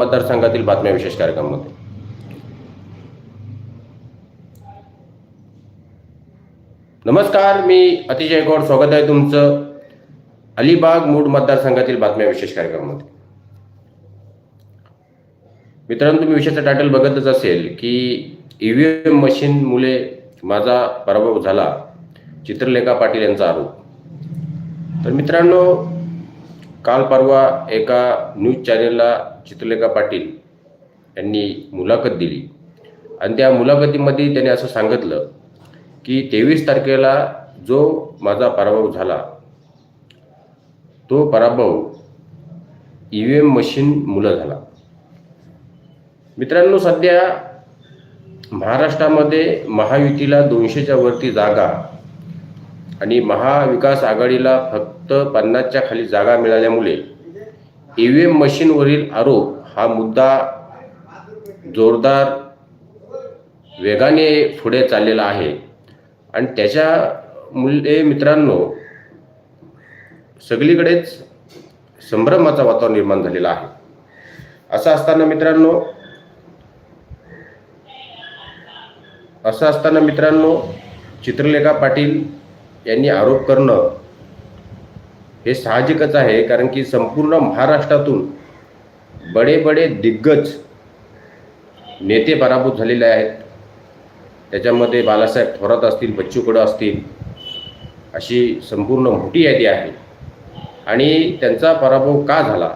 मतदारसंघातील बातम्या विशेष कार्यक्रमामध्ये. नमस्कार मी अतिशय गौड स्वागत आहे तुमचं अलिबाग मूड मतदारसंघातील बातम्या विशेष कार्यक्रमामध्ये. मित्रांनो तुम्ही विषयाचं टायटल बघतच असेल की ईव्हीएम मशीन मुले माझा पराभव झाला चित्रलेखा पाटील यांचा आरोप. तर मित्रांनो काल परवा एका न्यूज चॅनेलला चित्रलेखा पाटील यांनी मुलाखत दिली. आणि त्या मुलाखतीमध्ये त्यांनी असं सांगितलं की तेवीस तारखेला जो माझा पराभव झाला तो पराभव ई व्ही एम मशीन मुलं झाला. मित्रांनो सध्या महाराष्ट्रामध्ये महायुतीला दोनशेच्या वरती जागा आणि महाविकास आघाडीला फक्त पन्नासच्या खाली जागा मिळाल्यामुळे ई व्ही एम मशीनवरील आरोप हा मुद्दा जोरदार वेगाने पुढे चाललेला आहे. आणि त्याच्या मुले मित्रांनो सगळीकडेच संभ्रमाचं वातावरण निर्माण झालेलं आहे. असं असताना मित्रांनो असं असताना मित्रांनो चित्रलेखा पाटील यांनी आरोप करणं हे साहजिकच आहे कारण की संपूर्ण महाराष्ट्रातून बडे बडे दिग्गज नेते पराभूत झालेले आहेत. त्याच्यामध्ये बालासाहेब थोरात असतील बच्चू कडू असतील अशी संपूर्ण मोठी यादी आहे. आणि त्यांचा पराभव का झाला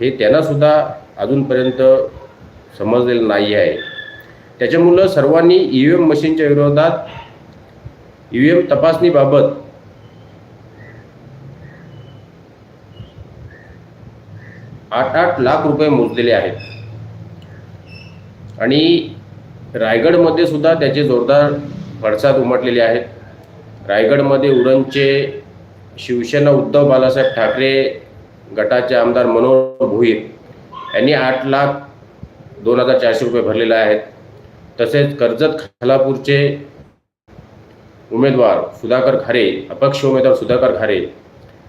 हे त्यांनासुद्धा अजूनपर्यंत समजलेलं नाही आहे. त्याच्यामुळं सर्वांनी ई व्ही एम मशीनच्या विरोधात ई व्ही एम तपासणीबाबत आठ आठ लाख रुपये मोजलेले आहेत. आणि रायगडमध्ये सुद्धा त्याचे जोरदार पडसाद उमटलेले आहेत. रायगडमध्ये उरणचे शिवसेना उद्धव बालासाहेब ठाकरे गटाचे आमदार मनोहर भोईर यांनी आठ लाख दोन हजार चारशे रुपये भरलेले आहेत. तसेच कर्जत खालापूरचे उमेदवार सुधाकर खारे अपक्ष उमेदवार सुधाकर खारे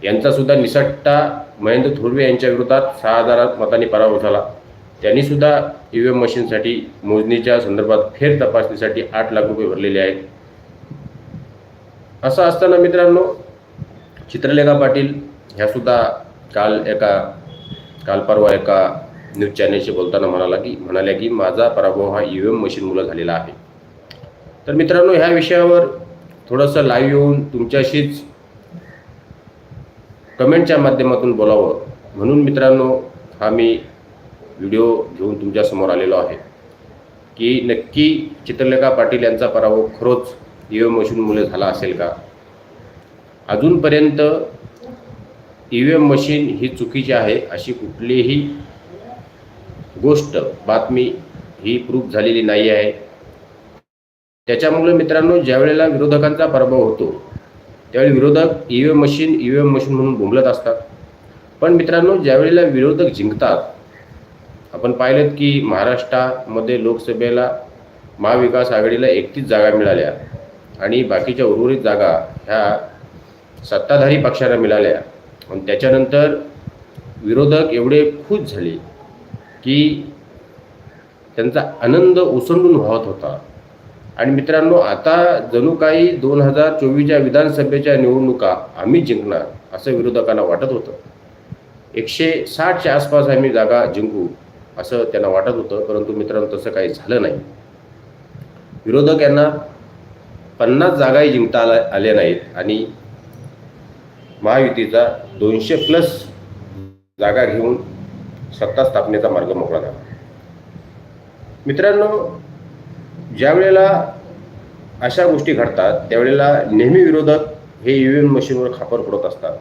यांचासुद्धा निसट्टा महेंद्र थोरवे यांच्या विरोधात सहा हजारात मतांनी पराभव झाला. त्यांनीसुद्धा ई व्ही एम मशीनसाठी मोजणीच्या संदर्भात फेर तपासणीसाठी आठ लाख रुपये भरलेले आहेत. असं असताना मित्रांनो चित्रलेखा पाटील ह्यासुद्धा काल एका काल परवा एका न्यूज चॅनेलशी बोलताना म्हणाला की म्हणाल्या की माझा पराभव हा ई व्ही एम मशीनमुळं झालेला आहे. तर मित्रांनो ह्या विषयावर थोडंसं लाईव्ह येऊन तुमच्याशीच कमेंटच्या माध्यमातून बोलावं. म्हणून मित्रांनो हा मी व्हिडिओ घेऊन तुमच्यासमोर आलेलो आहे. की नक्की चित्रलेखा पाटील यांचा पराभव खरोच ई व्ही एम मशीनमुळे झाला असेल का? अजूनपर्यंत ई व्ही एम मशीन ही चुकीची आहे अशी कुठलीही गोष्ट बातमी ही प्रूफ झालेली नाही आहे. त्याच्यामुळे मित्रांनो ज्यावेळेला विरोधकांचा पराभव होतो त्यावेळी विरोधक E V M machine E V M machine म्हणून बोंबलत असतात. पण मित्रांनो ज्यावेळेला विरोधक जिंकतात आपण पाहिलं की महाराष्ट्रामध्ये लोकसभेला महाविकास आघाडीला एकतीस जागा मिळाल्या आणि बाकीच्या उर्वरित जागा ह्या सत्ताधारी पक्षाला मिळाल्या. आणि त्याच्यानंतर विरोधक एवढे खुश झाले की त्यांचा आनंद ओसंडून वाहत होता. आणि मित्रांनो आता जणू काही दोन हजार चोवीसच्या विधानसभेच्या निवडणुका आम्ही जिंकणार असं विरोधकांना वाटत होतं. एकशे साठच्या आसपास आम्ही जागा जिंकू असं त्यांना वाटत होतं परंतु मित्रांनो तसं काही झालं नाही. विरोधक यांना पन्नास जागाही जिंकता आल्या आल्या नाहीत आणि महायुतीचा दोनशे प्लस जागा घेऊन सत्ता स्थापनेचा मार्ग मोकळा झाला. मित्रांनो ज्या वेळेला अशा गोष्टी घडतात त्यावेळेला नेहमी विरोधक हे ई व्ही एम मशीनवर खापर पडत असतात.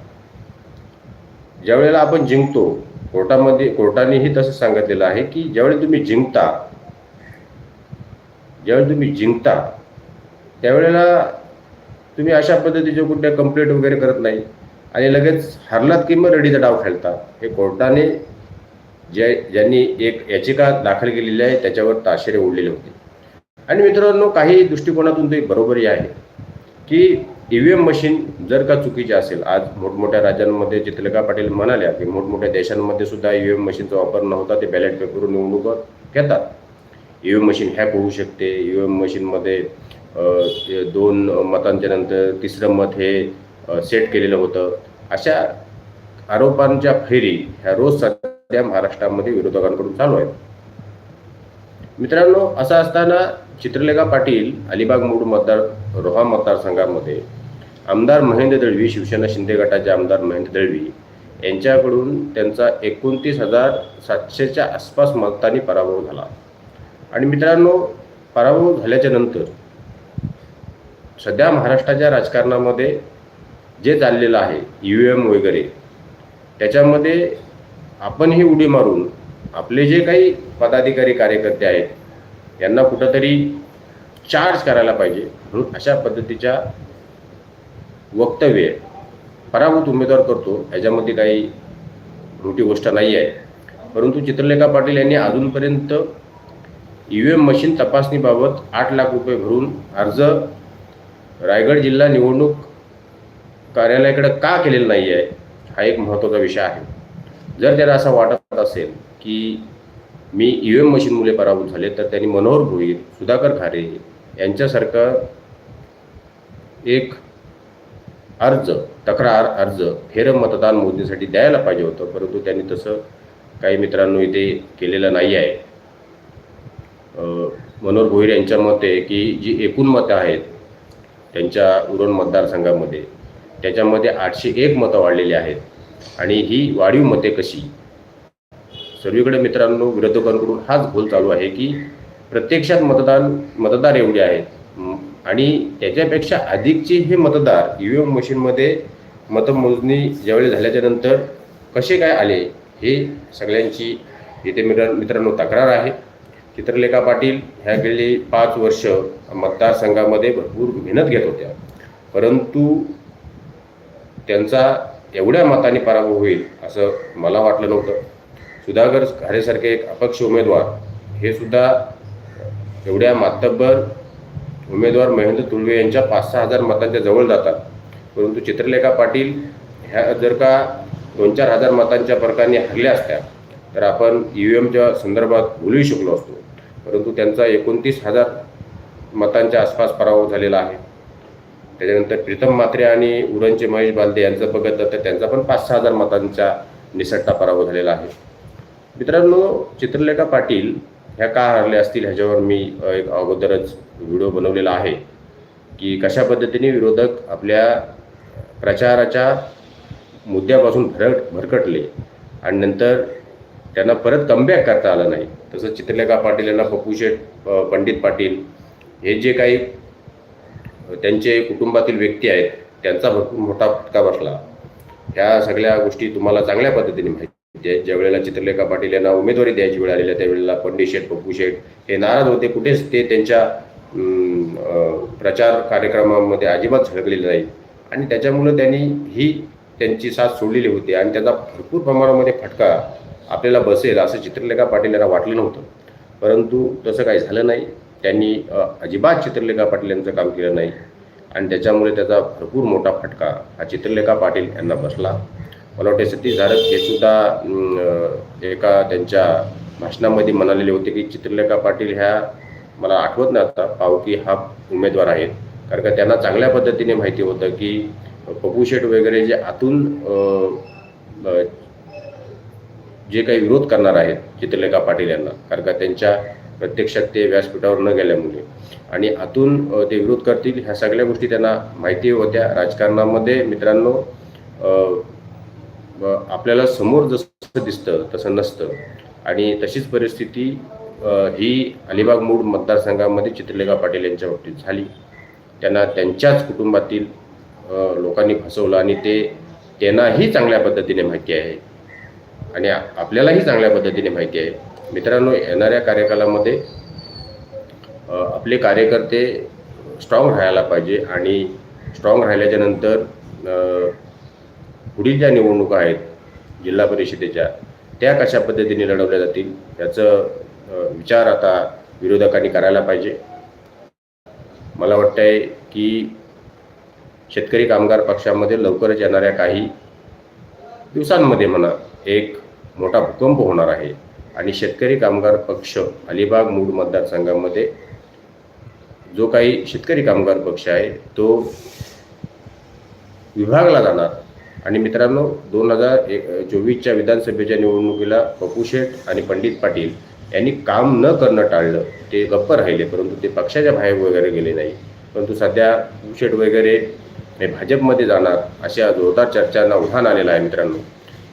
ज्या वेळेला आपण जिंकतो कोर्टामध्ये कोर्टानेही तसं सांगितलेलं आहे की ज्यावेळी तुम्ही जिंकता ज्यावेळी तुम्ही जिंकता त्यावेळेला तुम्ही अशा पद्धतीचे कुठल्या कंप्लेंट वगैरे करत नाही. आणि लगेच हरलात की मग रडीचा डाव खेळता हे कोर्टाने ज्या ज्यांनी एक याचिका दाखल केलेली आहे त्याच्यावर ताशेरे ओढलेले होते. आणि मित्रांनो काही दृष्टिकोनातून ते बरोबरही आहे की ईव्हीएम मशीन जर का चुकीची असेल आज मोठमोठ्या राज्यांमध्ये चित्रलेखा पाटील म्हणाल्या की मोठमोठ्या देशांमध्ये सुद्धा ई व्ही एम मशीनचा वापर न होता ते बॅलेट पेपरवर निवडणूक घेतात. E V M machine hack होऊ शकते. ई मशीनमध्ये एम मशीनमध्ये दोन मतांच्या नंतर तिसरं मत हे सेट केलेलं होतं. अशा आरोपांच्या फेरी ह्या रोज सध्या महाराष्ट्रामध्ये विरोधकांकडून चालू आहेत. मित्रांनो असं असताना चित्रलेखा पाटील अलिबाग मूड मतदार रोहा मतदारसंघामध्ये आमदार महेंद्र दळवी शिवसेना शिंदे गटाचे आमदार महेंद्र दळवी यांच्याकडून त्यांचा एकोणतीस हजार सातशेच्या आसपास मतांनी पराभव झाला. आणि मित्रांनो पराभव झाल्याच्यानंतर सध्या महाराष्ट्राच्या राजकारणामध्ये जे चाललेलं आहे यू एम वगैरे त्याच्यामध्ये आपणही उडी मारून आपले जे काही पदाधिकारी कार्यकर्ते आहेत यांना कुठंतरी चार्ज करायला पाहिजे. म्हणून अशा पद्धतीच्या वक्तव्य पराभूत उमेदवार करतो. ह्याच्यामध्ये काही मोठी गोष्ट नाही आहे. परंतु चित्रलेखा पाटील यांनी अजूनपर्यंत ई व्ही एम मशीन तपासणीबाबत आठ लाख रुपये भरून अर्ज रायगड जिल्हा निवडणूक कार्यालयाकडे का केलेला नाही आहे हा एक महत्त्वाचा विषय आहे. जर त्याला असं वाटत असेल की मी ई व्ही एम मशीनमुळे पराभूत झाले तर त्यांनी मनोहर भोईर सुधाकर खारे यांच्यासारखं एक अर्ज तक्रार अर्ज फेर मतदान मोजणीसाठी द्यायला पाहिजे होतं परंतु त्यांनी तसं काही मित्रांनो इथे केलेलं नाही आहे. मनोहर भोईर यांच्या मते की जी एकूण मतं आहेत त्यांच्या उरण मतदारसंघामध्ये त्याच्यामध्ये आठशे एक मतं वाढलेली आहेत. आणि ही वाढीव मते कशी? सर्वीकडे मित्रांनो विरोधकांकडून हाच गोल चालू आहे की प्रत्यक्षात मतदान मतदार एवढे आहेत. आणि त्याच्यापेक्षा अधिकचे हे मतदार ई व्ही एम मशीनमध्ये मतमोजणी ज्यावेळी झाल्याच्यानंतर कसे काय आले हे सगळ्यांची इथे मित्र मित्रांनो तक्रार आहे. चित्रलेखा पाटील ह्या गेली पाच वर्ष मतदारसंघामध्ये भरपूर मेहनत घेत होत्या. परंतु त्यांचा एवढ्या मताने पराभव होईल असं मला वाटलं नव्हतं. सुधाकर खारेसारखे एक अपक्ष उमेदवार हे सुद्धा एवढ्या मातब्बर उमेदवार महेंद्र तुळवे यांच्या पाच सहा हजार मतांच्या जवळ जातात. परंतु चित्रलेखा पाटील ह्या जर का दोन चार हजार मतांच्या फरकाने हरल्या असत्या तर आपण ई व्ही एमच्या संदर्भात बोलू शकलो असतो. परंतु त्यांचा एकोणतीस हजार मतांच्या आसपास पराभव झालेला आहे. त्याच्यानंतर प्रीतम मात्रे आणि उरणचे महेश बालदे यांचं बघत तर त्यांचा पण पाच सहा हजार मतांचा निसटता पराभव झालेला आहे. मित्रांनो चित्रलेखा पाटील ह्या का हरल्या असतील ह्याच्यावर मी एक अगोदरच व्हिडिओ बनवलेला आहे की कशा पद्धतीने विरोधक आपल्या प्रचाराच्या मुद्द्यापासून भरट भरकटले आणि नंतर त्यांना परत कमबॅक करता आलं नाही. तसंच चित्रलेखा पाटील यांना पप्पू शेठ पंडित पाटील हे जे काही त्यांचे कुटुंबातील व्यक्ती आहेत त्यांचा भरपूर मोठा फटका बसला. ह्या सगळ्या गोष्टी तुम्हाला चांगल्या पद्धतीने माहिती त्या ज्या वेळेला चित्रलेखा पाटील यांना उमेदवारी द्यायची वेळ आलेल्या त्यावेळेला पंडित शेठ पप्पू शेठ हे नाराज होते. कुठेच ते त्यांच्या प्रचार कार्यक्रमामध्ये अजिबात झळकलेले नाही आणि त्याच्यामुळं त्यांनी ही त्यांची साथ सोडलेली होती आणि त्याचा भरपूर प्रमाणामध्ये फटका आपल्याला बसेल असं चित्रलेखा पाटील यांना वाटलं नव्हतं. परंतु तसं काही झालं नाही. त्यांनी अजिबात चित्रलेखा पाटील यांचं काम केलं नाही. आणि त्याच्यामुळे त्याचा भरपूर मोठा फटका हा चित्रलेखा पाटील यांना बसला. मला वाटते सतीश झारक हे सुद्धा एका त्यांच्या भाषणामध्ये म्हणालेले होते की चित्रलेखा पाटील ह्या मला आठवत नाही आता पावकी हा उमेदवार आहेत. कारण का त्यांना चांगल्या पद्धतीने माहिती होतं की पप्पू वगैरे जे आतून जे काही विरोध करणार आहेत चित्रलेखा पाटील यांना कारण का त्यांच्या प्रत्यक्षात ते व्यासपीठावर न गेल्यामुळे. आणि आतून ते विरोध करतील ह्या सगळ्या गोष्टी त्यांना माहिती होत्या. राजकारणामध्ये मित्रांनो आपल्याला समोर जसं दिसतं तसं नसतं. आणि तशीच परिस्थिती ही अलिबाग मूळ मतदारसंघामध्ये चित्रलेखा पाटील यांच्या बाबतीत झाली. त्यांना त्यांच्याच कुटुंबातील लोकांनी फसवलं आणि ते त्यांनाही चांगल्या पद्धतीने माहिती आहे. आणि आपल्यालाही चांगल्या पद्धतीने माहिती आहे. मित्रांनो येणाऱ्या कार्यकालामध्ये आपले कार्यकर्ते स्ट्रॉंग राहायला पाहिजे आणि स्ट्रॉंग राहिल्याच्यानंतर पुढील ज्या निवडणुका आहेत जिल्हा परिषदेच्या त्या कशा पद्धतीने लढवल्या जातील याचं विचार आता विरोधकांनी करायला पाहिजे. मला वाटतंय की शेतकरी कामगार पक्षामध्ये लवकरच येणाऱ्या काही दिवसांमध्ये म्हणा एक मोठा भूकंप होणार आहे. आणि शेतकरी कामगार पक्ष अलिबाग मूळ मतदारसंघामध्ये जो काही शेतकरी कामगार पक्ष आहे तो विभागला जाणार. आणि मित्रांनो दोन हजार एक चोवीसच्या विधानसभेच्या निवडणुकीला पप्पू शेठ आणि पंडित पाटील यांनी काम न करणं टाळलं. ते गप्प राहिले परंतु ते पक्षाच्या बाहेर वगैरे गेले नाही. परंतु सध्या पप्पू शेठ वगैरे हे भाजपमध्ये जाणार अशा जोरदार चर्चांना उधाण आलेलं आहे मित्रांनो.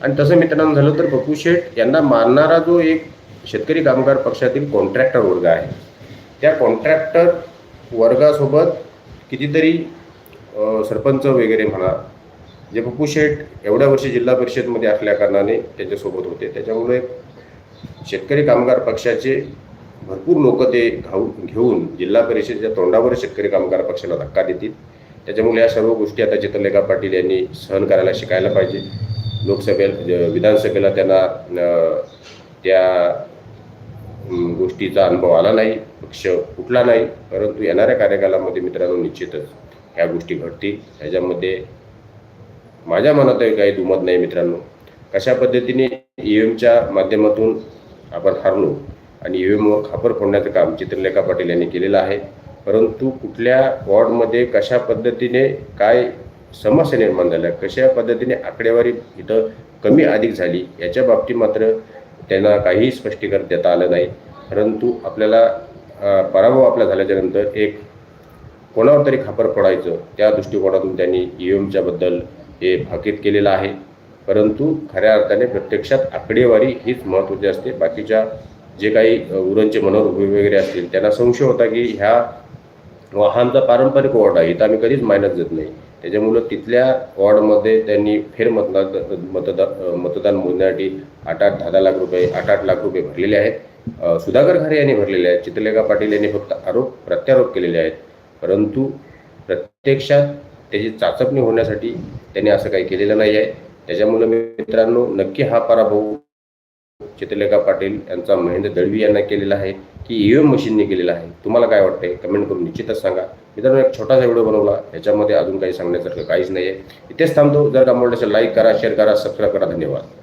आणि तसं मित्रांनो झालं तर पप्पू शेठ यांना मारणारा जो एक शेतकरी कामगार पक्षातील कॉन्ट्रॅक्टर वर्ग आहे. त्या कॉन्ट्रॅक्टर वर्गासोबत कितीतरी सरपंच वगैरे म्हणा जे पप्पू शेठ एवढ्या वर्षी जिल्हा परिषदमध्ये असल्या कारणाने त्याच्यासोबत होते. त्याच्यामुळे शेतकरी कामगार पक्षाचे भरपूर लोक ते घाऊ घेऊन जिल्हा परिषदेच्या तोंडावर शेतकरी कामगार पक्षाला धक्का देतील. त्याच्यामुळे या सर्व गोष्टी आता चित्रलेखा पाटील यांनी सहन करायला शिकायला पाहिजे. लोकसभेला विधानसभेला त्यांना त्या गोष्टीचा अनुभव आला नाही पक्ष फुटला नाही. परंतु येणाऱ्या कार्यकालामध्ये मित्रांनो निश्चितच ह्या गोष्टी घडतील. ह्याच्यामध्ये माझ्या मनातही काही दुमत नाही मित्रांनो. कशा पद्धतीने ई एमच्या माध्यमातून आपण हारलो आणि ई एमवर खापर फोडण्याचं काम चित्रलेखा पाटील यांनी केलेलं आहे परंतु कुठल्या वॉर्डमध्ये कशा पद्धतीने काय समस्या निर्माण झाल्या कशा पद्धतीने आकडेवारी इथं कमी अधिक झाली याच्या बाबतीत मात्र त्यांना काहीही स्पष्टीकरण देता आलं नाही. परंतु आपल्याला पराभव आपला झाल्याच्यानंतर एक कोणावर तरी खापर फोडायचं त्या दृष्टिकोनातून त्यांनी ई एमच्याबद्दल हे भाकीत केलेलं आहे. परंतु खऱ्या अर्थाने प्रत्यक्षात आकडेवारी हीच महत्त्वाची असते. बाकीच्या जे काही उरणचे मनोर उभे वगैरे असतील त्यांना संशय होता की ह्या वाहनचा पारंपरिक वॉर्ड आहे इथं आम्ही कधीच मायनस देत नाही. त्याच्यामुळं तिथल्या वॉर्डमध्ये त्यांनी फेर मतदान मतदान मोजण्यासाठी आठ आठ दहा दहा लाख रुपये आठ आठ लाख रुपये भरलेले आहेत. सुधाकर खरे यांनी भरलेले आहेत. चित्रलेखा पाटील यांनी फक्त आरोप प्रत्यारोप केलेले आहेत. परंतु प्रत्यक्षात त्याची चाचपणी होण्यासाठी त्यांनी असं काही केलेलं नाही आहे. त्याच्यामुळे मित्रांनो नक्की हा पराभव चित्रलेखा पाटील यांचा महेंद्र दळवी यांना केलेला आहे की ईव्हीएम मशीनने केलेला आहे? तुम्हाला काय वाटतंय? कमेंट करून निश्चितच सांगा. मित्रांनो एक छोटासा व्हिडिओ बनवला. याच्यामध्ये अजून काही सांगण्यासारखं काहीच नाही आहे इथेच थांबतो. जर का लाईक करा शेअर करा सबस्क्राईब करा. धन्यवाद.